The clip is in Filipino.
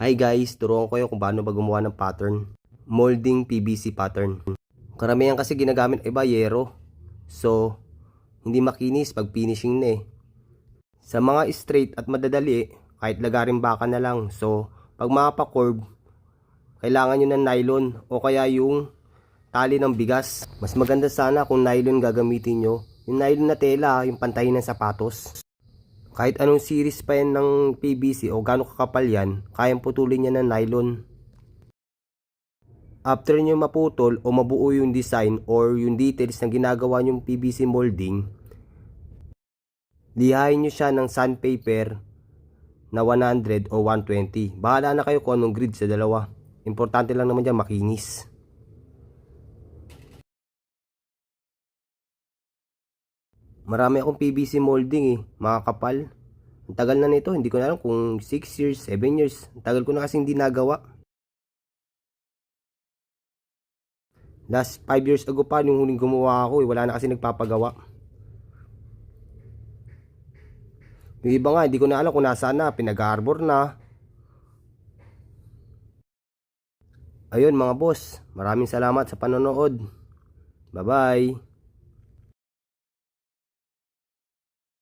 Hi guys, turuan ko kayo kung paano ba gumawa ng pattern. Molding PVC pattern. Karamihan kasi ginagamit ay bayero. So, hindi makinis pag finishing na eh. Sa mga straight at madadali, kahit lagarin baka na lang. So, pag mga pa-curve, kailangan nyo ng nylon o kaya yung tali ng bigas. Mas maganda sana kung nylon gagamitin nyo. Yung nylon na tela, yung pantahin ng sapatos. Kahit anong series pa yan ng PVC o gaano kakapal yan, kayang putulin niya ng nylon. After nyo maputol o mabuo yung design or yung details na ginagawa yung PVC molding, lihain nyo siya ng sandpaper na 100 o 120. Bahala na kayo kung anong grid sa dalawa. Importante lang naman dyan makinis. Marami akong PVC molding eh, mga kapal. Ang tagal na nito, hindi ko na alam kung 6 years, 7 years. Ang tagal ko na kasing hindi nagawa. Last 5 years ago pa, yung huling gumawa ako eh, wala na kasi nagpapagawa. Yung iba nga, hindi ko na alam kung nasaan na, pinag-arbor na. Ayun mga boss, maraming salamat sa panonood. Bye-bye.